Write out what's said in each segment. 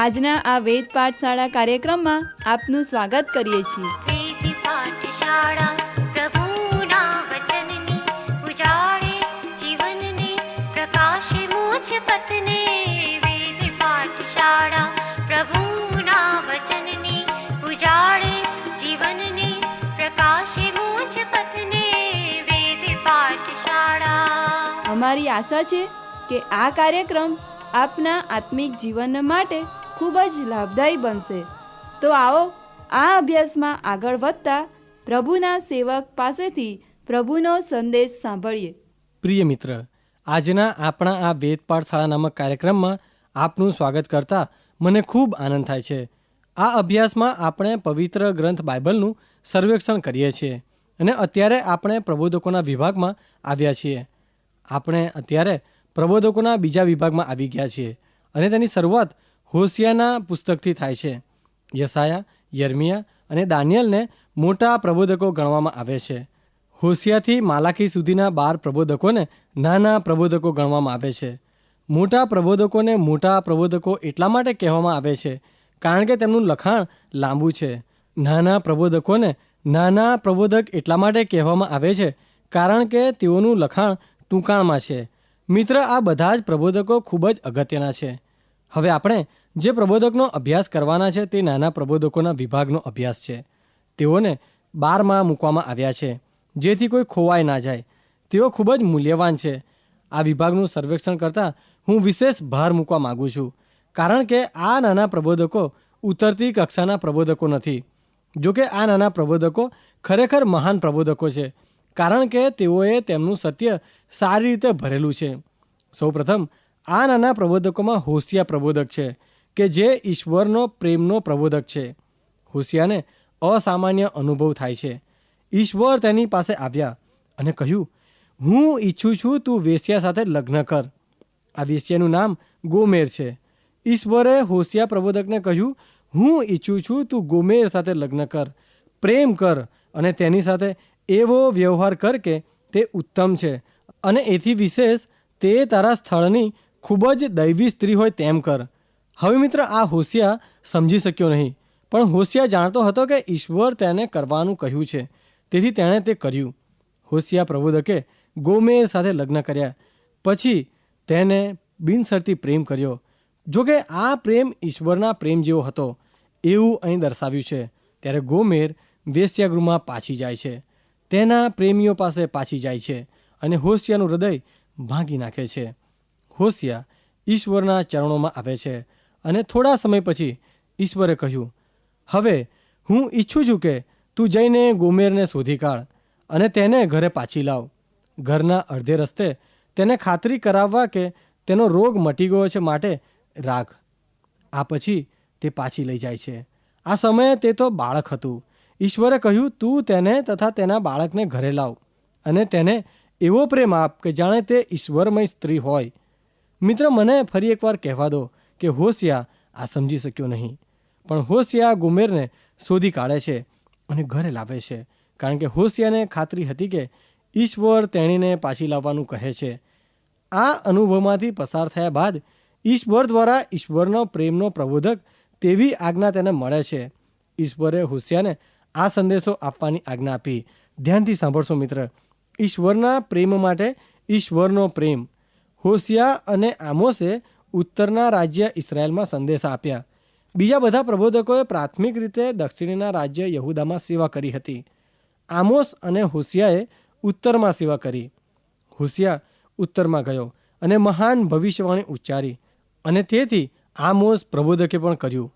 આજના આ વેદ પાઠશાળા કાર્યક્રમમાં આપનું સ્વાગત કરીએ છીએ. પ્રીતિ પાઠશાળા પ્રભુના વચનની ઉજાળે જીવનને પ્રકાશે મોજ પથને. વેદ પાઠશાળા પ્રભુના વચનની ઉજાળે જીવનને પ્રકાશે મોજ પથને. વેદ પાઠશાળા અમારી આશા છે કે આ કાર્યક્રમ આપના આત્મિક જીવન માટે ખૂબ જ લાભદાયી બનશે. તો આવો, આ અભ્યાસમાં આગળ વધતા પ્રભુના સેવક પાસેથી પ્રભુનો સંદેશ સાંભળીએ. પ્રિય મિત્ર, આજના આપણા આ વેદ પાઠશાળા નામક કાર્યક્રમમાં આપનું સ્વાગત કરતા મને ખૂબ આનંદ થાય છે. આ અભ્યાસમાં આપણે પવિત્ર ગ્રંથ બાઇબલનું સર્વેક્ષણ કરીએ છીએ અને અત્યારે આપણે પ્રબોધકોના વિભાગમાં આવ્યા છીએ. આપણે અત્યારે પ્રબોધકોના બીજા વિભાગમાં આવી ગયા છીએ અને તેની શરૂઆત હોશિયાના પુસ્તકથી થાય છે. યસાયા યર્મિયા અને દાનિયલને મોટા પ્રબોધકો ગણવામાં આવે છે. હોસિયાથી માલાખી સુધીના બાર પ્રબોધકોને નાના પ્રબોધકો ગણવામાં આવે છે. મોટા પ્રબોધકોને મોટા પ્રબોધકો એટલા માટે કહેવામાં આવે છે કારણ કે તેમનું લખાણ લાંબુ છે. નાના પ્રબોધકોને નાના પ્રબોધક એટલા માટે કહેવામાં આવે છે કારણ કે તેઓનું લખાણ ટૂંકાણમાં છે. મિત્ર, આ બધા જ પ્રબોધકો ખૂબ જ અગત્યના છે. હવે આપણે જે પ્રબોધકનો અભ્યાસ કરવાના છે તે નાના પ્રબોધકોના વિભાગનો અભ્યાસ છે. તેઓને બારમાં મૂકવામાં આવ્યા છે. જેથી કોઈ ખોવાઈ ના જાય. તેઓ ખૂબ જ મૂલ્યવાન છે. આ વિભાગનું સર્વેક્ષણ કરતાં હું વિશેષ ભાર મૂકવા માગું છું. કારણ કે આ નાના પ્રબોધકો ઉતરતી કક્ષાના પ્રબોધકો નથી. જો કે આ નાના પ્રબોધકો ખરેખર મહાન પ્રબોધકો છે. કારણ કે તેઓએ તેમનું સત્ય સારી રીતે ભરેલું છે. સૌપ્રથમ, આ નાના પ્રબોધકોમાં હોશિયા પ્રબોધક છે. કે જે ઈશ્વરનો પ્રેમનો પ્રબોધક છે. હોશિયાને અસામાન્ય અનુભવ થાય છે. ઈશ્વર તેની પાસે આવ્યા અને કહ્યું, હું ઈચ્છું છું તું વેશ્યા સાથે લગ્ન કર. આ વેશ્યાનું નામ ગોમેર છે. ઈશ્વરે હોશિયા પ્રબોધકને કહ્યું, હું ઈચ્છું છું તું ગોમેર સાથે લગ્ન કર, પ્રેમ કર અને તેની સાથે એવો વ્યવહાર કર કે તે ઉત્તમ છે અને એથી વિશેષ તે તારા સ્થળની ખૂબ જ દૈવી સ્ત્રી હોય તેમ કર. હવે મિત્ર, આ હોશિયા સમજી શક્યો નહીં. પણ હોશિયા જાણતો હતો કે ઈશ્વર તેને કરવાનું કહ્યું છે. તેથી તેણે તે કર્યું. હોશિયા પ્રબોધકે ગોમેર સાથે લગ્ન કર્યા. પછી તેને બિનસરતી પ્રેમ કર્યો. જોકે આ પ્રેમ ઈશ્વરના પ્રેમ જેવો હતો. એવું અહીં દર્શાવ્યું છે. ત્યારે ગોમેર વેશ્યાગૃહમાં પાછી જાય છે. તેના પ્રેમીઓ પાસે પાછી જાય છે અને હોશિયાનું હૃદય ભાંગી નાખે છે. હોશિયા ઈશ્વરના ચરણોમાં આવે છે. અને થોડા સમય પછી ઈશ્વરે કહ્યું, હવે હું ઈચ્છું છું કે તું જઈને ગોમેરને શોધી કાઢ અને તેને ઘરે પાછી લાવ. ઘરના અડધે રસ્તે તેને ખાતરી કરાવવા કે તેનો રોગ મટી ગયો છે માટે રાખ. આ પછી તે પાછી લઈ જાય છે. આ સમયે તે તો બાળક હતું. ઈશ્વરે કહ્યું, તું તેને તથા તેના બાળકને ઘરે લાવ અને તેને એવો પ્રેમ આપ કે જાણે તે ઈશ્વરમય સ્ત્રી હોય. મિત્ર, મને ફરી એકવાર કહેવા દો કે હોશિયા આ સમજી શક્યો નહીં. પણ હોશિયા ગુમેરને શોધી કાઢે છે અને ઘરે લાવે છે. કારણ કે હોશિયાને ખાતરી હતી કે ઈશ્વર તેણીને પાછી લાવવાનું કહે છે. આ અનુભવમાંથી પસાર થયા બાદ ઈશ્વર દ્વારા ઈશ્વરનો પ્રેમનો પ્રબોધક તેવી આજ્ઞા તેને મળે છે. ઈશ્વરે હોશિયાને આ સંદેશો આપવાની આજ્ઞા આપી. ધ્યાનથી સાંભળશો મિત્ર, ઈશ્વરના પ્રેમ માટે ઈશ્વરનો પ્રેમ. હોશિયા અને આમોસે ઉત્તરના રાજ્ય ઇસરાયેલમાં સંદેશા આપ્યા. બીજા બધા પ્રબોધકોએ પ્રાથમિક રીતે દક્ષિણના રાજ્ય યહુદામાં સેવા કરી હતી. આમોસ અને હોશિયાએ ઉત્તરમાં સેવા કરી. હોશિયા ઉત્તરમાં ગયો અને મહાન ભવિષ્યવાણી ઉચ્ચારી અને તેથી આમોસ પ્રબોધકે પણ કર્યું.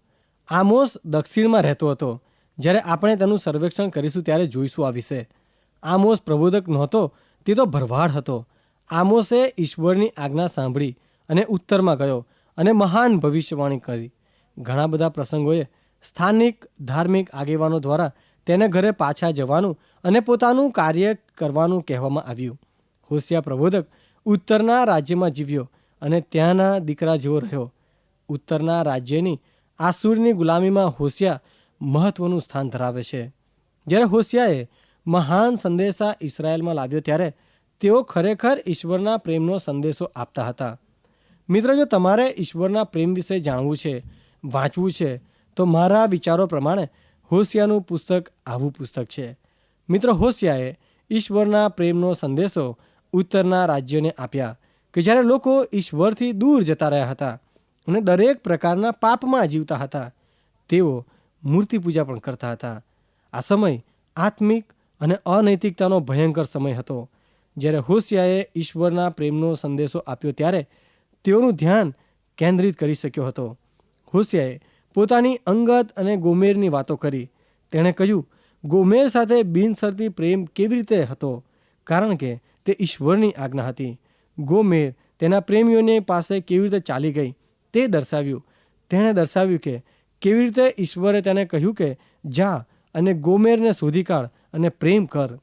આમોસ દક્ષિણમાં રહેતો હતો. જ્યારે આપણે તેનું સર્વેક્ષણ કરીશું ત્યારે જોઈશું આ વિશે. આમોસ પ્રબોધક નહોતો, તે તો ભરવાડ હતો. આમોસે ઈશ્વરની આજ્ઞા સાંભળી અને ઉત્તરમાં ગયો અને મહાન ભવિષ્યવાણી કરી. ઘણા બધા પ્રસંગોએ સ્થાનિક, ધાર્મિક આગેવાનો દ્વારા તેને ઘરે પાછા જવાનું અને પોતાનું કાર્ય કરવાનું કહેવામાં આવ્યું. હોશિયા પ્રબોધક ઉત્તરના રાજ્યમાં જીવ્યો અને ત્યાંના દીકરા જેવો રહ્યો. ઉત્તરના રાજ્યની આસુરની ગુલામીમાં હોશિયા મહત્વનું સ્થાન ધરાવે છે. જ્યારે હોશિયાએ મહાન સંદેશા ઇસરાયેલમાં લાવ્યો ત્યારે તેઓ ખરેખર ઈશ્વરના પ્રેમનો સંદેશો આપતા હતા. મિત્ર, જો તમારે ઈશ્વરના પ્રેમ વિશે જાણવું છે, વાંચવું છે, તો મારા વિચારો પ્રમાણે હોશિયાનું પુસ્તક આવું પુસ્તક છે. મિત્ર, હોશિયાએ ઈશ્વરના પ્રેમનો સંદેશો ઉત્તરના રાજ્યોને આપ્યા કે જ્યારે લોકો ઈશ્વરથી દૂર જતા રહ્યા હતા અને દરેક પ્રકારના પાપમાં જીવતા હતા, તેઓ મૂર્તિ પૂજા પણ કરતા હતા. આ સમય આત્મિક અને અનૈતિકતાનો ભયંકર સમય હતો. જ્યારે હોશિયાએ ઈશ્વરના પ્રેમનો સંદેશો આપ્યો ત્યારે તેઓનું ધ્યાન કેન્દ્રિત કરી શક્યો હતો. હોશિયાએ પોતાની અંગત અને ગોમેરની વાતો કરી. તેણે કહ્યું, ગોમેર સાથે બિનસરતી પ્રેમ કેવી રીતે હતો? કારણ કે તે ઈશ્વરની આજ્ઞા હતી. ગોમેર તેના પ્રેમીઓની પાસે કેવી રીતે ચાલી ગઈ તે દર્શાવ્યું. તેણે દર્શાવ્યું કે કેવી રીતે ઈશ્વરે તેને કહ્યું કે, જા અને ગોમેરને શોધી કાઢ અને પ્રેમ કર.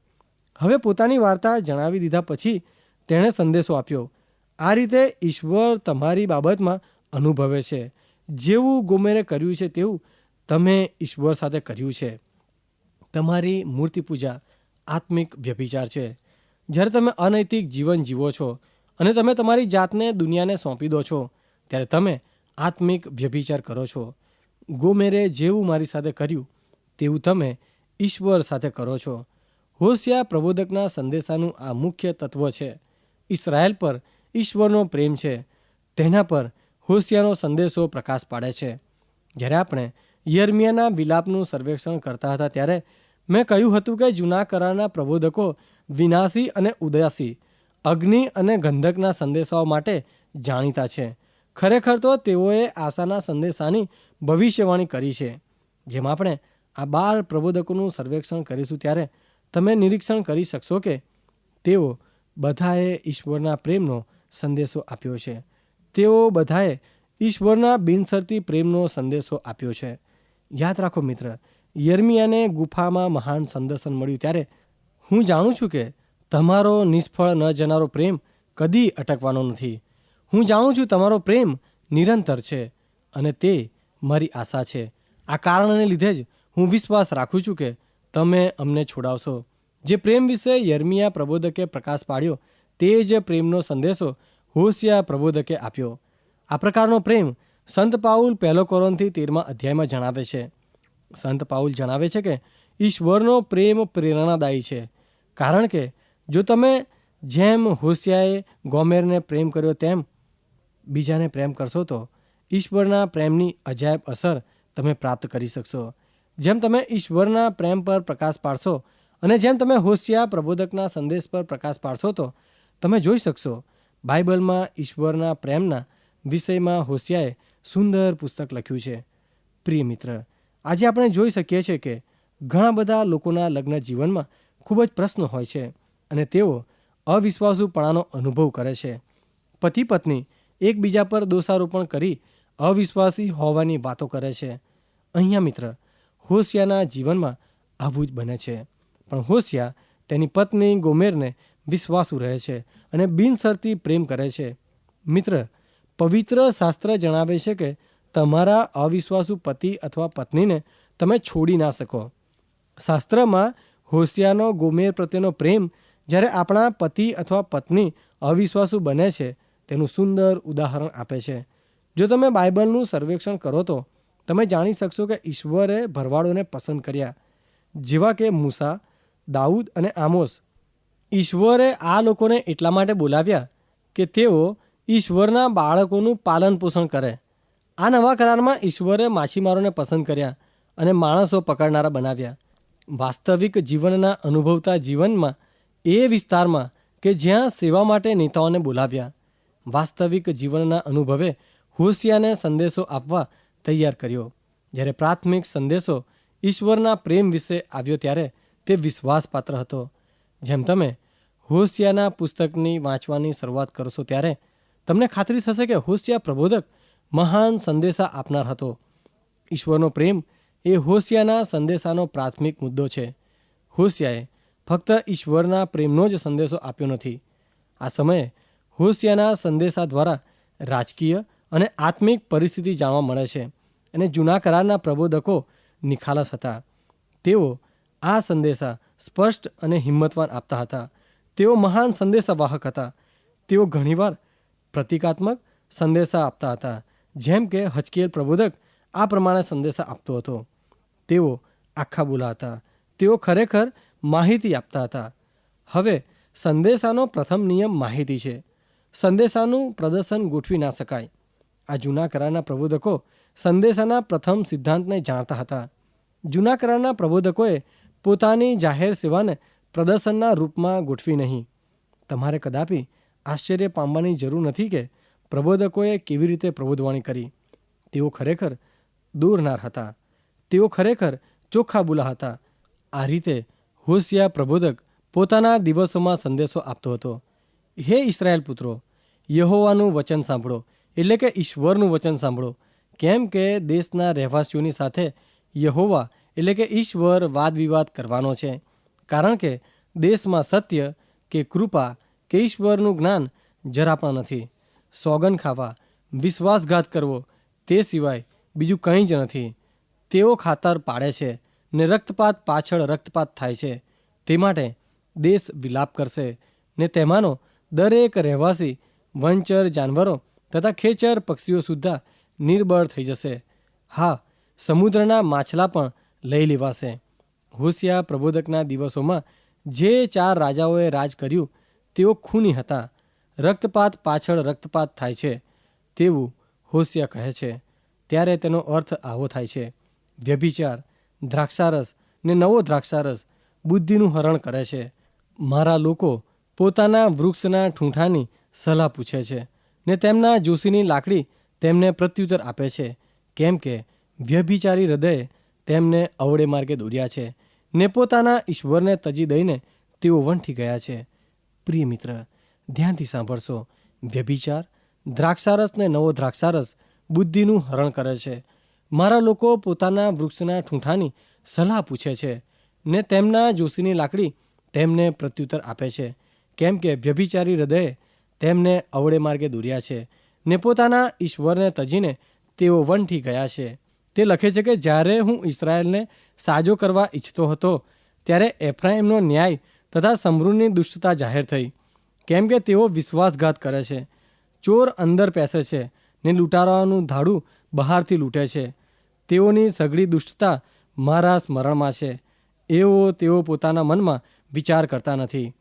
હવે પોતાની વાર્તા જણાવી દીધા પછી તેણે સંદેશો આપ્યો. આ રીતે ઈશ્વર તમારી બાબતમાં અનુભવે છે. જેવું ગોમેરે કર્યું છે તેવું તમે ઈશ્વર સાથે કર્યું છે. તમારી મૂર્તિ પૂજા આત્મિક વ્યભિચાર છે. જ્યારે તમે અનૈતિક જીવન જીવો છો અને તમે તમારી જાતને દુનિયાને સોંપી દો છો, ત્યારે તમે આત્મિક વ્યભિચાર કરો છો. ગોમેરે જેવું મારી સાથે કર્યું તેવું તમે ઈશ્વર સાથે કરો છો. હોશિયા પ્રબોધકના સંદેશાનું આ મુખ્ય તત્વ છે. ઇસરાયલ પર ઈશ્વરનો પ્રેમ છે, તેના પર હોશિયાનો સંદેશો પ્રકાશ પાડે છે. જ્યારે આપણે યર્મિયાના વિલાપનું સર્વેક્ષણ કરતા હતા ત્યારે મેં કહ્યું હતું કે જૂના કરારના પ્રબોધકો વિનાશી અને ઉદાસી, અગ્નિ અને ગંધકના સંદેશાઓ માટે જાણીતા છે. ખરેખર તો તેઓએ આશાના સંદેશાની ભવિષ્યવાણી કરી છે. જેમ આપણે આ બાર પ્રબોધકોનું સર્વેક્ષણ કરીશું ત્યારે તમે નિરીક્ષણ કરી શકશો કે તેઓ બધાએ ઈશ્વરના પ્રેમનો સંદેશો આપ્યો છે. તેઓ બધાએ ઈશ્વરના બિનસરતી પ્રેમનો સંદેશો આપ્યો છે. યાદ રાખો મિત્ર, યર્મિયાને ગુફામાં મહાન સંદર્શન મળ્યું ત્યારે હું જાણું છું કે તમારો નિષ્ફળ ન જનારો પ્રેમ કદી અટકવાનો નથી. હું જાણું છું તમારો પ્રેમ નિરંતર છે અને તે મારી આશા છે. આ કારણને લીધે જ હું વિશ્વાસ રાખું છું કે તમે અમને છોડાવશો. જે પ્રેમ વિશે યર્મિયા પ્રબોધકે પ્રકાશ પાડ્યો તે જ પ્રેમનો સંદેશો હોશિયા પ્રબોધકે આપ્યો. આ પ્રકારનો પ્રેમ સંત પાઉલ પહેલો કોરોનથી તેરમા અધ્યાયમાં જણાવે છે. સંત પાઉલ જણાવે છે કે, ઈશ્વરનો પ્રેમ પ્રેરણાદાયી છે. કારણ કે, જો તમે જેમ હોશિયાએ ગોમેરને પ્રેમ કર્યો તેમ બીજાને પ્રેમ કરશો તો ઈશ્વરના પ્રેમની અજાયબ અસર તમે પ્રાપ્ત કરી શકશો. જેમ તમે ઈશ્વરના પ્રેમ પર પ્રકાશ પાડશો અને જેમ તમે હોશિયા પ્રબોધકના સંદેશ પર પ્રકાશ પાડશો તો તમે જોઈ શકશો. બાઇબલમાં ઈશ્વરના પ્રેમના વિષયમાં હોશિયાએ સુંદર પુસ્તક લખ્યું છે. પ્રિય મિત્ર, આજે આપણે જોઈ શકીએ છીએ કે ઘણા બધા લોકોના લગ્ન જીવનમાં ખૂબ જ પ્રશ્ન હોય છે અને તેઓ અવિશ્વાસુપણાનો અનુભવ કરે છે. પતિ પત્ની એકબીજા પર દોષારોપણ કરી અવિશ્વાસી હોવાની વાતો કરે છે. અહીંયા મિત્ર, હોશિયાના જીવનમાં આવું જ બને છે. પણ હોશિયા તેની પત્ની ગોમેરને વિશ્વાસુ રહે છે. અને બિનસરતી પ્રેમ કરે છે. મિત્ર, પવિત્ર શાસ્ત્ર જણાવે છે કે તમારા અવિશ્વાસુ પતિ અથવા પત્નીને તમે છોડી ના શકો. શાસ્ત્રમાં હોશિયાનો ગોમેર પ્રત્યેનો પ્રેમ જ્યારે આપણા પતિ અથવા પત્ની અવિશ્વાસુ બને છે, તેનું સુંદર ઉદાહરણ આપે છે. જો તમે બાઇબલનું સર્વેક્ષણ કરો તો તમે જાણી શકશો કે ઈશ્વરે ભરવાડોને પસંદ કર્યા. જેવા કે મૂસા, દાઉદ અને આમોસ ઈશ્વરે આ લોકોને એટલા માટે બોલાવ્યા કે તેઓ ઈશ્વરના બાળકોનું પાલન પોષણ કરે. આ નવા કરારમાં ઈશ્વરે માછીમારોને પસંદ કર્યા અને માણસો પકડનારા બનાવ્યા. વાસ્તવિક જીવનના અનુભવતા જીવનમાં એ વિસ્તારમાં કે જ્યાં સેવા માટે નેતાઓને બોલાવ્યા. વાસ્તવિક જીવનના અનુભવે હોશિયાને સંદેશો આપવા તૈયાર કર્યો. જ્યારે પ્રાથમિક સંદેશો ઈશ્વરના પ્રેમ વિશે આવ્યો ત્યારે તે વિશ્વાસપાત્ર હતો. જેમ તમે હોશિયાના પુસ્તકની વાંચવાની શરૂઆત કરશો ત્યારે તમને ખાતરી થશે કે હોશિયા પ્રબોધક મહાન સંદેશા આપનાર હતો. ઈશ્વરનો પ્રેમ એ હોશિયાના સંદેશાનો પ્રાથમિક મુદ્દો છે. હોશિયાએ ફક્ત ઈશ્વરના પ્રેમનો જ સંદેશો આપ્યો નથી. આ સમયે હોશિયાના સંદેશા દ્વારા રાજકીય અને આત્મિક પરિસ્થિતિ જાણવા મળે છે અને જૂના કરારના પ્રબોધકો નિખાલસ હતા. તેઓ આ સંદેશા સ્પષ્ટ અને હિંમતવાન આપતા હતા. તેઓ મહાન સંદેશાવાહક હતા. તેઓ ઘણીવાર પ્રતિકાત્મક સંદેશા આપતા હતા. જેમ કે હચકેલ પ્રબોધક આ પ્રમાણે સંદેશા આપતો હતો. તેઓ આખા બોલા હતા. તેઓ ખરેખર માહિતી આપતા હતા. હવે સંદેશાનો પ્રથમ નિયમ માહિતી છે. સંદેશાનું પ્રદર્શન ગોઠવી ના શકાય. આ જૂના કરારના પ્રબોધકો સંદેશાના પ્રથમ સિદ્ધાંતને જાણતા હતા. જૂના કરારના પ્રબોધકોએ પોતાની જાહેર સેવાને પ્રદર્શનના રૂપમાં ગોઠવી નહીં. તમારે કદાપી આશ્ચર્ય પામવાની જરૂર નથી કે પ્રબોધકોએ કેવી રીતે પ્રબોધવાણી કરી. તેઓ ખરેખર દોરનાર હતા. તેઓ ખરેખર ચોખ્ખા બુલા હતા. આ રીતે હોશિયા પ્રબોધક પોતાના દિવસોમાં સંદેશો આપતો હતો. હે ઇસરાયેલ પુત્રો, યહોવાનું વચન સાંભળો. એટલે કે ઈશ્વરનું વચન સાંભળો. કેમ કે દેશના રહેવાસીઓની સાથે યહોવા એટલે કે ઈશ્વર વાદ વિવાદ કરવાનો છે. કારણ કે દેશમાં સત્ય કે કૃપા કે ઈશ્વરનું જ્ઞાન જરા પણ નથી. સોગન ખાવા, વિશ્વાસઘાત કરવો, તે સિવાય બીજું કંઈ જ નથી. તેઓ ખાતર પાડે છે ને રક્તપાત પાછળ રક્તપાત થાય છે. તે માટે દેશ વિલાપ કરશે ને તેમાંનો દરેક રહેવાસી, વંચર જાનવરો તથા ખેચર પક્ષીઓ સુદ્ધા નિર્બળ થઈ જશે. હા, સમુદ્રના માછલા પણ લઈ લેવાશે. હોશિયા પ્રબોધકના દિવસોમાં જે ચાર રાજાઓએ રાજ કર્યું, તેઓ ખૂની હતા. રક્તપાત પાછળ રક્તપાત થાય છે, તેવું હોશિયા કહે છે. ત્યારે તેનો અર્થ આવો થાય છે. વ્યભિચાર, દ્રાક્ષારસ ને નવો દ્રાક્ષારસ બુદ્ધિનું હરણ કરે છે. મારા લોકો પોતાના વૃક્ષના ઠૂંઠાની સલાહ પૂછે છે ને તેમના જોશીની લાકડી તેમને પ્રત્યુત્તર આપે છે. કેમ કે વ્યભિચારી હૃદયે તેમને અવળે માર્ગે દોર્યા છે ને પોતાના ઈશ્વરને તજી દઈને તેઓ વંઠી ગયા છે. પ્રિય મિત્ર, ધ્યાનથી સાંભળશો. વ્યભિચાર, દ્રાક્ષારસ ને નવો દ્રાક્ષારસ બુદ્ધિનું હરણ કરે છે. મારા લોકો પોતાના વૃક્ષના ઠૂંઠાની સલાહ પૂછે છે ને તેમના જોશીની લાકડી તેમને પ્રત્યુત્તર આપે છે. કેમ કે વ્યભિચારી હૃદયે તેમને અવળે માર્ગે દોર્યા છે ને પોતાના ઈશ્વરને તજીને તેઓ વંઠી ગયા છે. તે લખે છે કે જ્યારે હું ઇસરાયેલને સાજો કરવા ઈચ્છતો હતો, ત્યારે એફ્રાઇમનો ન્યાય તથા સમૃદ્ધની દુષ્ટતા જાહેર થઈ. કેમ કે તેઓ વિશ્વાસઘાત કરે છે. ચોર અંદર પેસે છે ને લૂંટારાનું ધાડું બહારથી લૂંટે છે. તેઓની સઘળી દુષ્ટતા મારા સ્મરણમાં છે. એવો તેઓ પોતાના મનમાં વિચાર કરતા નથી.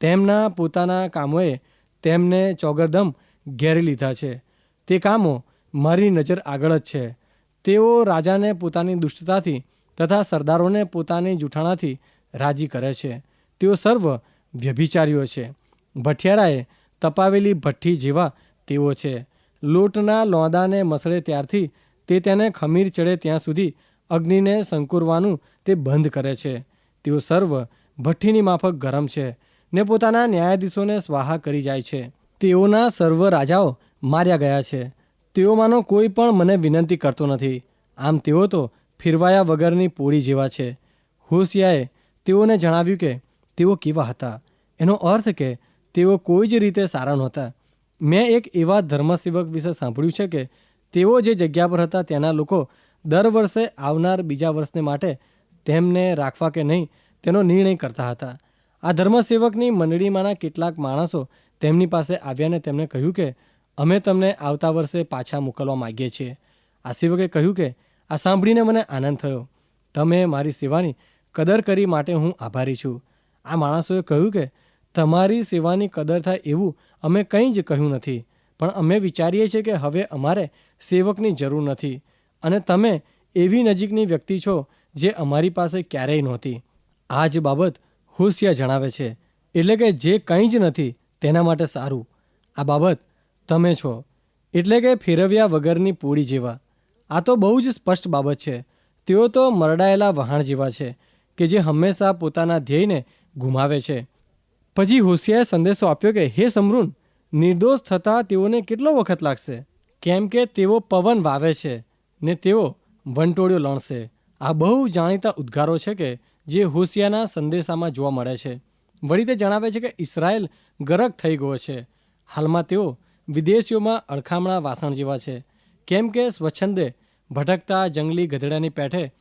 તેમના પોતાના કામોએ તેમને ચોગરદમ ઘેરી લીધા છે. તે કામો મારી નજર આગળ જ છે. તેઓ રાજાને પોતાની દુષ્ટતાથી તથા સરદારોને પોતાની જૂઠાણાથી રાજી કરે છે. તેઓ સર્વ વ્યભિચારીઓ છે. ભઠિયારાએ તપાવેલી ભઠ્ઠી જેવા તેઓ છે. લોટના લોંદાને મસળે ત્યારથી તે તેને ખમીર ચડે ત્યાં સુધી અગ્નિને સંકુરવાનું તે બંધ કરે છે. તેઓ સર્વ ભઠ્ઠીની માફક ગરમ છે ને પોતાના ન્યાયાધીશોને સ્વાહા કરી જાય છે. તેઓના સર્વ રાજાઓ માર્યા ગયા છે. તેઓમાંનો કોઈ પણ મને વિનંતી કરતો નથી. આમ તેઓ તો ફિરવાયા વગરની પોળી જેવા છે. હોશિયાએ તેઓને જણાવ્યું કે તેઓ કેવા હતા. એનો અર્થ કે તેઓ કોઈ જ રીતે સારા નહોતા. મેં એક એવા ધર્મસેવક વિશે સાંભળ્યું છે કે તેઓ જે જગ્યા પર હતા ત્યાંના લોકો દર વર્ષે આવનાર બીજા વર્ષને માટે તેમને રાખવા કે નહીં તેનો નિર્ણય કરતા હતા. આ ધર્મસેવકની મંડળીમાંના કેટલાક માણસો તેમની પાસે આવ્યા ને તેમણે કહ્યું કે અમે તમને આવતા વર્ષે પાછા મોકલવા માગીએ છીએ. આ સેવકે કહ્યું કે, આ સાંભળીને મને આનંદ થયો. તમે મારી સેવાની કદર કરી માટે હું આભારી છું. આ માણસોએ કહ્યું કે, તમારી સેવાની કદર થાય એવું અમે કંઈ જ કહ્યું નથી. પણ અમે વિચારીએ છીએ કે હવે અમારે સેવકની જરૂર નથી. અને તમે એવી નજીકની વ્યક્તિ છો જે અમારી પાસે ક્યારેય નહોતી. આ જ બાબત હોશિયા જણાવે છે. એટલે કે જે કંઈ જ નથી, તેના માટે સારું. આ બાબત તમે છો. એટલે કે ફેરવ્યા વગરની પૂળી જેવા. આ તો બહુ જ સ્પષ્ટ બાબત છે. તેઓ તો મરડાયેલા વહાણ જેવા છે, કે જે હંમેશા પોતાના ધ્યેયને ગુમાવે છે. પછી હોશિયાએ સંદેશો આપ્યો કે, હે સમૃન, નિર્દોષ થતાં તેઓને કેટલો વખત લાગશે? કેમ કે તેઓ પવન વાવે છે ને તેઓ વંટોળિયો લણશે. આ બહુ જાણીતા ઉદ્ગારો છે કે, જે હોશિયાના સંદેશામાં જોવા મળે છે. વળી તે જણાવે છે કે, ઇસરાયેલ ગરક થઈ ગયો છે. હાલમાં તેઓ વિદેશીઓમાં અડખામણા વાસણ જેવા છે. કેમ કે સ્વચ્છંદે ભટકતા જંગલી ગધેડાની પેઠે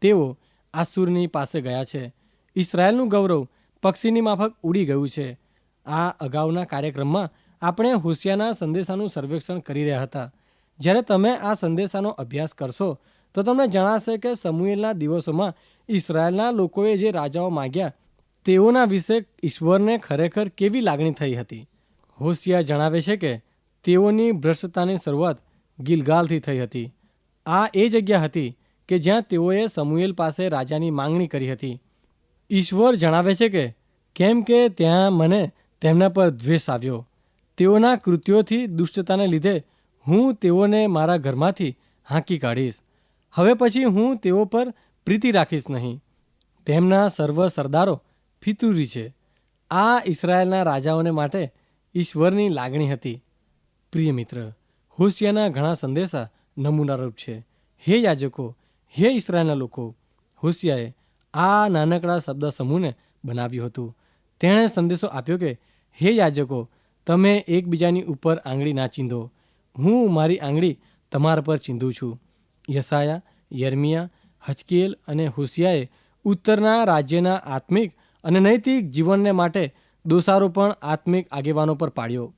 તેઓ આસુરની પાસે ગયા છે. ઇસરાયેલનું ગૌરવ પક્ષીની માફક ઉડી ગયું છે. આ અગાઉના કાર્યક્રમમાં આપણે હોશિયાના સંદેશાનું સર્વેક્ષણ કરી રહ્યા હતા. જ્યારે તમે આ સંદેશાનો અભ્યાસ કરશો, તો તમને જણાશે કે સમુએલના દિવસોમાં ઇસરાયેલના લોકોએ જે રાજાઓ માગ્યા, તેઓના વિશે ઈશ્વરને ખરેખર કેવી લાગણી થઈ હતી? હોશિયા જણાવે છે કે તેઓની ભ્રષ્ટતાની શરૂઆત ગિલગાલથી થઈ હતી. આ એ જગ્યા હતી કે જ્યાં તેઓએ સમુએલ પાસે રાજાની માંગણી કરી હતી. ઈશ્વર જણાવે છે કે, કેમ કે ત્યાં મને તેમના પર દ્વેષ આવ્યો. તેઓના કૃત્યોથી દુષ્ટતાને લીધે હું તેઓને મારા ઘરમાંથી હાંકી કાઢીશ. હવે પછી હું તેઓ પર પ્રીતિ રાખીશ નહીં. તેમના સર્વ સરદારો ફિતુરી છે. આ ઇસરાયેલના રાજાઓને માટે ઈશ્વરની લાગણી હતી. પ્રિય મિત્ર, હોશિયાના ઘણા સંદેશા નમૂનારૂપ છે. હે યાજકો, હે ઈસરાયલના લોકો, હોશિયાએ આ નાનકડા શબ્દ સમૂહને બનાવ્યું હતું. તેણે સંદેશો આપ્યો કે, હે યાજકો, તમે એકબીજાની ઉપર આંગળી ના ચીંધો. હું મારી આંગળી તમારા પર ચીંધું છું. યસાયા યર્મિયા હચકેલ અને હોશિયાએ ઉત્તરના રાજ્યના આત્મિક અને નૈતિક જીવનને માટે દોષારોપણ આત્મિક આગેવાનો પર પાડ્યો.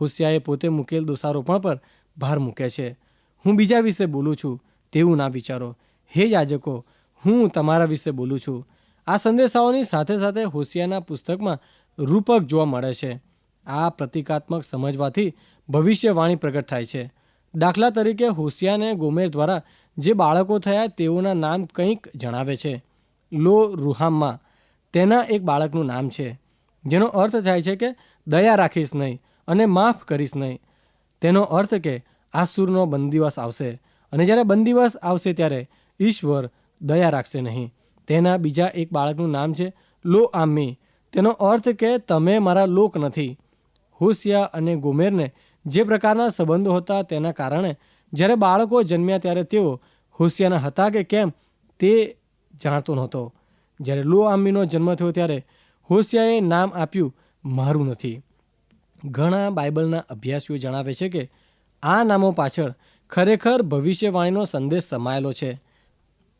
હોશિયાએ પોતે મૂકેલ દોષારોપણ પર ભાર મૂકે છે. હું બીજા વિશે બોલું છું, તેવું ના વિચારો. હે યાજકો, હું તમારા વિશે બોલું છું. આ સંદેશાઓની સાથે સાથે હોશિયાના પુસ્તકમાં રૂપક જોવા મળે છે. આ પ્રતિકાત્મક સમજવાથી ભવિષ્યવાણી પ્રગટ થાય છે. દાખલા તરીકે હોશિયાને ગોમેર દ્વારા જે બાળકો થયા તેઓના નામ કંઈક જણાવે છે. લો રૂહામમાં. તેના એક બાળકનું નામ છે. જેનો અર્થ થાય છે કે દયા રાખીશ નહીં. અને માફ કરીશ નહીં. તેનો અર્થ કે આસુરનો બંદીવાસ આવશે અને જ્યારે બંદીવાસ આવશે ત્યારે ઈશ્વર દયા રાખશે નહીં. તેના બીજા એક બાળકનું નામ છે લો આમ્મી તેનો અર્થ કે તમે મારા લોક નથી. હોશિયા અને ગોમેરને જે પ્રકારના સંબંધો હતા તેના કારણે જ્યારે બાળકો જન્મ્યા ત્યારે તેઓ હોશિયાના હતા કે કેમ તે જાણતો નહોતો. જ્યારે લો આમીનો જન્મ થયો ત્યારે હોશિયાએ નામ આપ્યું મારું નથી. ઘણા બાઇબલના અભ્યાસીઓ જણાવે છે કે આ નામો પાછળ ખરેખર ભવિષ્યવાણીનો સંદેશ સમાયેલો છે.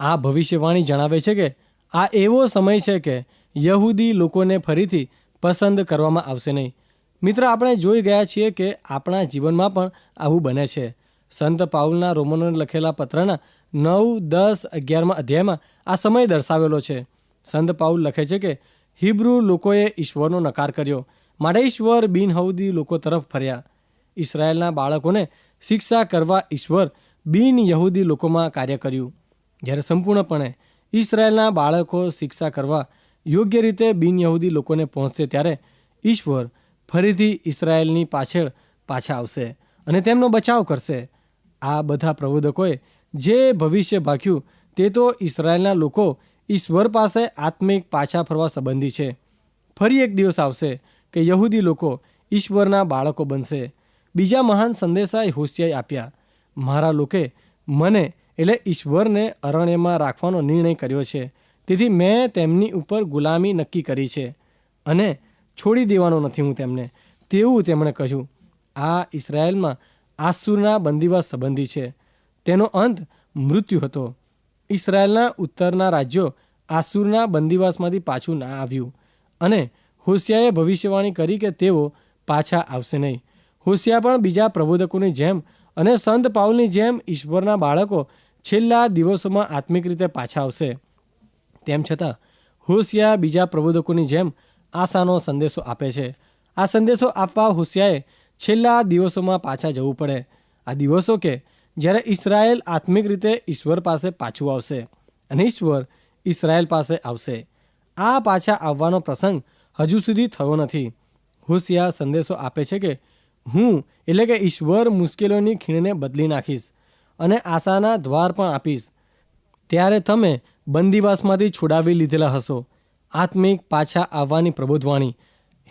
આ ભવિષ્યવાણી જણાવે છે કે આ એવો સમય છે કે યહૂદી લોકોને ફરીથી પસંદ કરવામાં આવશે નહીં. મિત્ર, આપણે જોઈ ગયા છીએ કે આપણા જીવનમાં પણ આવું બને છે. સંત પાઉલના રોમનોને લખેલા પત્રના નવ, દસ, અગિયારમાં અધ્યાયમાં આ સમય દર્શાવેલો છે. સંત પાઉલ લખે છે કે હિબ્રુ લોકોએ ઈશ્વરનો નકાર કર્યો. માટે ઈશ્વર બિનહૌદી લોકો તરફ ફર્યા. ઇસરાયેલના બાળકોને શિક્ષા કરવા ઈશ્વર બિન યહૂદી લોકોમાં કાર્ય કર્યું. જ્યારે સંપૂર્ણપણે ઇસરાયેલના બાળકો શિક્ષા કરવા યોગ્ય રીતે બિન યહૂદી લોકોને પહોંચશે ત્યારે ઈશ્વર ફરીથી ઇસરાયેલની પાછળ પાછા આવશે અને તેમનો બચાવ કરશે. આ બધા પ્રબોધકોએ જે ભવિષ્ય ભાખ્યું તે તો ઇસરાયેલના લોકો ઈશ્વર પાસે આત્મિક પાછા ફરવા સંબંધી છે. ફરી એક દિવસ આવશે કે યહૂદી લોકો ઈશ્વરના બાળકો બનશે. બીજા મહાન સંદેશાએ હોશિયાઈ આપ્યા, મારા લોકે મને એટલે ઈશ્વરને અરણ્યમાં રાખવાનો નિર્ણય કર્યો છે. તેથી મેં તેમની ઉપર ગુલામી નક્કી કરી છે અને છોડી દેવાનો નથી હું તેમને. તેવું તેમણે કહ્યું. આ ઇસરાયેલમાં આસુરના બંદીવાસ સંબંધી છે. તેનો અંત મૃત્યુ હતો. ઇસરાયેલના ઉત્તરના રાજ્યો આસુરના બંદીવાસમાંથી પાછું ના આવ્યું અને હોશિયાએ ભવિષ્યવાણી કરી કે તેઓ પાછા આવશે નહીં. હોશિયા પણ બીજા પ્રબોધકોની જેમ અને સંત પાઉલની જેમ ઈશ્વરના બાળકો છેલ્લા દિવસોમાં આત્મિક રીતે પાછા આવશે. તેમ છતાં હોશિયા બીજા પ્રબોધકોની જેમ આશાનો સંદેશો આપે છે. આ સંદેશો આપવા હોશિયાએ છેલ્લા દિવસોમાં પાછા જવું પડે. આ દિવસો કે જ્યારે ઇસરાયેલ આત્મિક રીતે ઈશ્વર પાસે પાછું આવશે અને ઈશ્વર ઇસરાયેલ પાસે આવશે. આ પાછા આવવાનો પ્રસંગ હજુ સુધી થયો નથી. હોશિયા સંદેશો આપે છે કે, હું, એટલે કે ઈશ્વર મુશ્કેલીઓની ખીણને બદલી નાખીશ અને આશાના દ્વાર પણ આપીશ. ત્યારે તમે બંદીવાસમાંથી છોડાવી લીધેલા હશો. આત્મિક પાછા આવવાની પ્રબોધવાણી.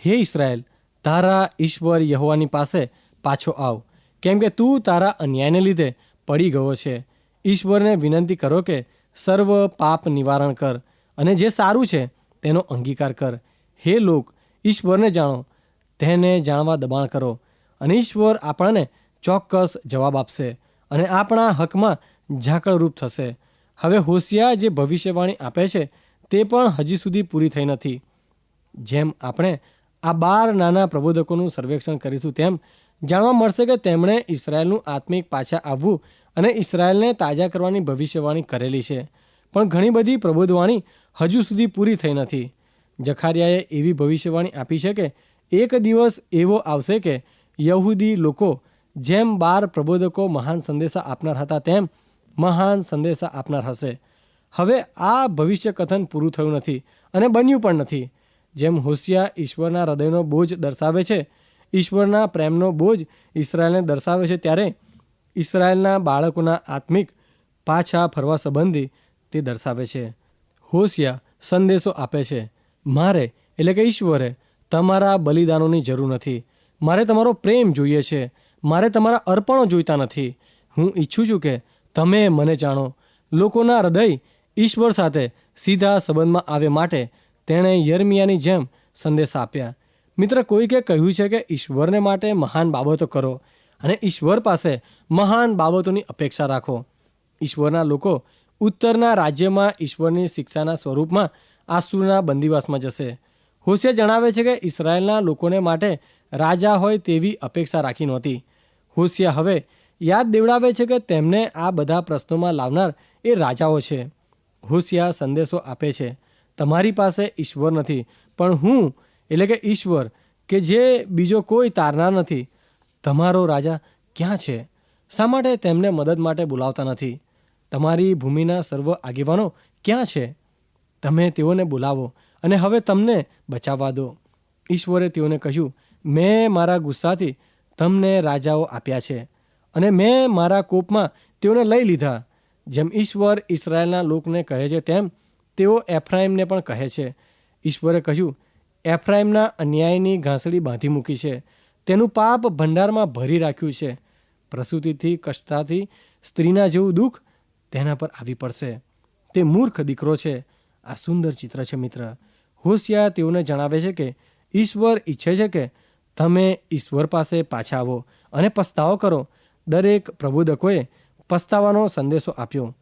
હે ઇસરાયલ તારા ઈશ્વર યહોવાની પાસે પાછો આવ. કેમ કે તું તારા અન્યાયને લીધે પડી ગયો છે. ઈશ્વરને વિનંતી કરો કે, સર્વ પાપ નિવારણ કર અને જે સારું છે, તેનો અંગીકાર કર. હે લોક, ઈશ્વરને જાણો, તેને જાણવા દબાણ કરો અને ઈશ્વર આપણને ચોક્કસ જવાબ આપશે અને આપણા હકમાં ઝાકળરૂપ થશે. હવે હોશિયા જે ભવિષ્યવાણી આપે છે, તે પણ હજી સુધી પૂરી થઈ નથી. જેમ આપણે આ બાર નાના પ્રબોધકોનું સર્વેક્ષણ કરીશું, તેમ જાણવા મળશે કે તેમણે ઇસરાયેલનું આત્મિક પાછા આવવું અને ઇસરાયેલને તાજા કરવાની ભવિષ્યવાણી કરેલી છે. પણ ઘણી બધી પ્રબોધવાણી હજુ સુધી પૂરી થઈ નથી. જખારિયાએ એવી ભવિષ્યવાણી આપી છે કે એક દિવસ એવો આવશે કે યહૂદી લોકો જેમ બાર પ્રબોધકો મહાન સંદેશા આપનાર હતા, તેમ મહાન સંદેશા આપનાર હશે. હવે આ ભવિષ્ય કથન પૂરું થયું નથી અને બન્યું પણ નથી. જેમ હોશિયા ઈશ્વરના હૃદયનો બોજ દર્શાવે છે, ઈશ્વરના પ્રેમનો બોજ ઇસરાયલને દર્શાવે છે, ત્યારે ઇસરાયલના બાળકોના આત્મિક પાછા ફરવા સંબંધી તે દર્શાવે છે. હોશિયા સંદેશો આપે છે. મારે, એટલે કે ઈશ્વરે, તમારા બલિદાનોની જરૂર નથી. મારે તમારો પ્રેમ જોઈએ છે. મારે તમારા અર્પણો જોઈતા નથી. હું ઈચ્છું છું કે તમે મને જાણો. લોકોના હૃદય ઈશ્વર સાથે સીધા સંબંધમાં આવે માટે તેણે યર્મિયાની જેમ સંદેશ આપ્યા. મિત્ર, કોઈકે કહ્યું છે કે ઈશ્વરને માટે મહાન બાબતો કરો અને ઈશ્વર પાસે મહાન બાબતોની અપેક્ષા રાખો. ઈશ્વરના લોકો ઉત્તરના રાજ્યમાં ઈશ્વરની શિક્ષાના સ્વરૂપમાં આસુરના બંદીવાસમાં જશે. હુસે જણાવે છે કે ઇસરાયેલના લોકોને માટે રાજા હોય તેવી અપેક્ષા રાખી નહોતી. હુસિયા હવે યાદ દેવડાવે છે કે તેમને આ બધા પ્રશ્નોમાં લાવનાર એ રાજાઓ છે. હુસિયા સંદેશો આપે છે, તમારી પાસે ઈશ્વર નથી, પણ હું, એટલે કે ઈશ્વર, કે જે બીજો કોઈ તારનાર નથી. તમારો રાજા ક્યાં છે? શા માટે તેમને મદદ માટે બોલાવતા નથી? તમારી ભૂમિના સર્વ આગેવાનો ક્યાં છે? તમે તેઓને બોલાવો અને હવે તમને બચાવવા દો. ઈશ્વરે તેઓને કહ્યું, મેં મારા ગુસ્સાથી તમને રાજાઓ આપ્યા છે અને મેં મારા કોપમાં તેઓને લઈ લીધા. જેમ ઈશ્વર ઇસરાયેલના લોકને કહે છે, તેમ તેઓ એફ્રાઇમને પણ કહે છે. ઈશ્વરે કહ્યું, એફ્રાઇમના અન્યાયની ઘાસડી બાંધી મૂકી છે. તેનું પાપ ભંડારમાં ભરી રાખ્યું છે. પ્રસૂતિથી કષ્ટાથી સ્ત્રીના જેવું દુઃખ તેના પર આવી પડશે. તે મૂર્ખ દીકરો છે. આ સુંદર ચિત્ર છે, મિત્ર. હોશિયા તેઓને જણાવે છે કે, ઈશ્વર ઈચ્છે છે કે, તમે ઈશ્વર પાસે પાછા આવો અને પસ્તાવો કરો. દરેક પ્રબોધકોએ પસ્તાવાનો સંદેશો આપ્યો.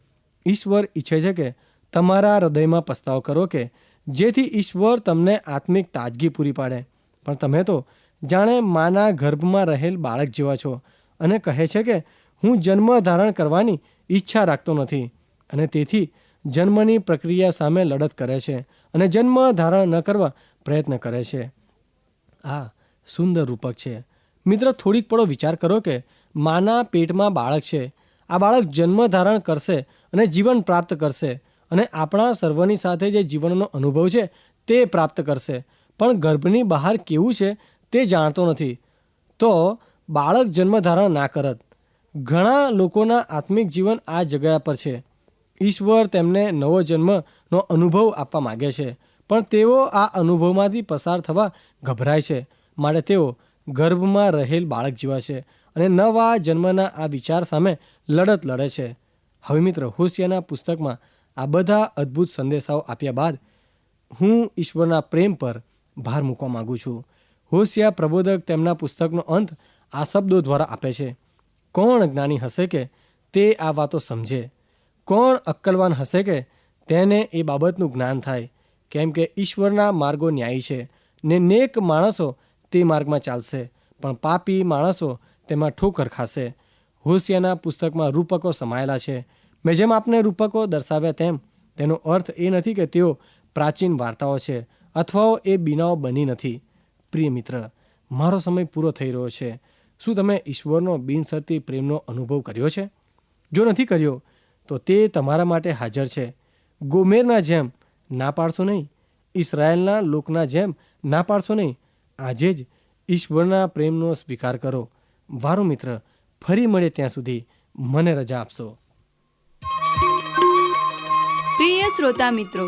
ઈશ્વર ઈચ્છે છે કે, તમારા હૃદયમાં પસ્તાવો કરો કે, જેથી ઈશ્વર તમને આત્મિક તાજગી પૂરી પાડે. પણ તમે તો જાણે માના ગર્ભમાં રહેલ બાળક જેવા છો અને કહે છે કે, હું જન્મ ધારણ કરવાની ઈચ્છા રાખતો નથી. અને તેથી જન્મની પ્રક્રિયા સામે લડત કરે છે અને જન્મ ધારણ ન કરવા પ્રયત્ન કરે છે. આ સુંદર રૂપક છે. મિત્ર, થોડીક પડો વિચાર કરો કે માના પેટમાં બાળક છે. આ બાળક જન્મ ધારણ કરશે અને જીવન પ્રાપ્ત કરશે અને આપણા સર્વની સાથે જે જીવનનો અનુભવ છે તે પ્રાપ્ત કરશે. પણ ગર્ભની બહાર કેવું છે તે જાણતો નથી. તો બાળક જન્મ ધારણ ના કરત. ઘણા લોકોના આત્મિક જીવન આ જગ્યા પર છે. ઈશ્વર તેમને નવો જન્મનો અનુભવ આપવા માગે છે. પણ તેઓ આ અનુભવમાંથી પસાર થવા ગભરાય છે. માટે તેઓ ગર્ભમાં રહેલ બાળક જેવા છે અને નવા જન્મના આ વિચાર સામે લડત લડે છે. હવે મિત્ર હોશિયાના પુસ્તકમાં આ બધા અદ્ભુત સંદેશાઓ આપ્યા બાદ હું ઈશ્વરના પ્રેમ પર ભાર મૂકવા માગું છું. હોશિયા પ્રબોધક તેમના પુસ્તકનો અંત આ શબ્દો દ્વારા આપે છે. કોણ જ્ઞાની હશે કે તે આ વાતો સમજે? કોણ અક્કલવાન હશે કે તેને એ બાબતનું જ્ઞાન થાય? કેમ કે ઈશ્વરના માર્ગો ન્યાયી છે ને નેક માણસો તે માર્ગમાં ચાલશે, પણ પાપી માણસો તેમાં ઠોકર ખાશે. હોશિયાના પુસ્તકમાં રૂપકો સમાયેલા છે. મેં જેમ આપને રૂપકો દર્શાવ્યા તેમ, તેનો અર્થ એ નથી કે તેઓ પ્રાચીન વાર્તાઓ છે અથવા એ બિનાઓ બની નથી. પ્રિય મિત્ર, મારો સમય પૂરો થઈ રહ્યો છે. શું તમે ઈશ્વરનો બિનસરતી પ્રેમનો અનુભવ કર્યો છે? જો નથી કર્યો તો તે તમારા માટે હાજર છે. ગોમેરના જેમ ના પાડશો નહીં. ઇસરાયેલના લોકના જેમ ના પાડશો નહીં. આજે જ ઈશ્વરના પ્રેમનો સ્વીકાર કરો. વારો મિત્ર, ફરી મળે ત્યાં સુધી મને રજા આપશો. પ્રિય શ્રોતા મિત્રો,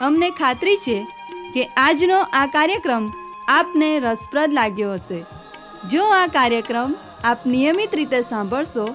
અમને ખાતરી છે કે આજનો આ કાર્યક્રમ આપને રસપ્રદ લાગ્યો હશે. જો આ કાર્યક્રમ આપ નિયમિત રીતે સાંભળશો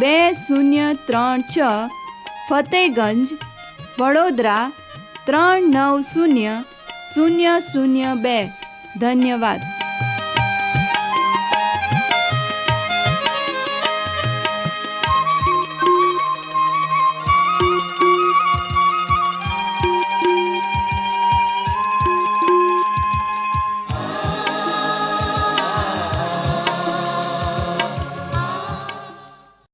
બે શૂન્ય ત્રણ છ ફતેગંજ વડોદરા ત્રણ નવ શૂન્ય શૂન્ય શૂન્ય બે. ધન્યવાદ.